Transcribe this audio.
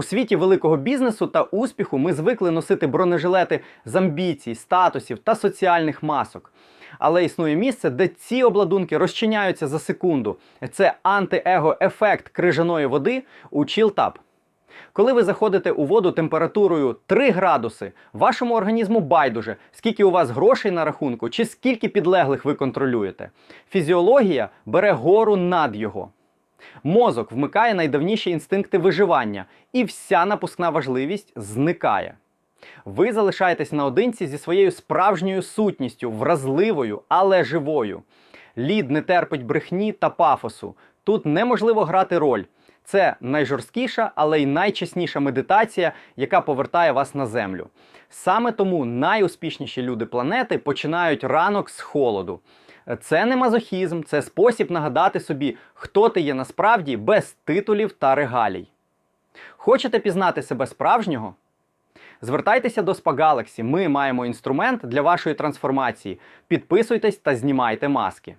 У світі великого бізнесу та успіху ми звикли носити бронежилети з амбіцій, статусів та соціальних масок. Але існує місце, де ці обладунки розчиняються за секунду. Це антиего-ефект крижаної води у чілтап. Коли ви заходите у воду температурою 3 градуси, вашому організму байдуже, скільки у вас грошей на рахунку чи скільки підлеглих ви контролюєте. Фізіологія бере гору над його. Мозок вмикає найдавніші інстинкти виживання, і вся напускна важливість зникає. Ви залишаєтесь наодинці зі своєю справжньою сутністю, вразливою, але живою. Лід не терпить брехні та пафосу. Тут неможливо грати роль. Це найжорсткіша, але й найчесніша медитація, яка повертає вас на землю. Саме тому найуспішніші люди планети починають ранок з холоду. Це не мазохізм, це спосіб нагадати собі, хто ти є насправді без титулів та регалій. Хочете пізнати себе справжнього? Звертайтеся до Spa Ми маємо інструмент для вашої трансформації. Підписуйтесь та знімайте маски.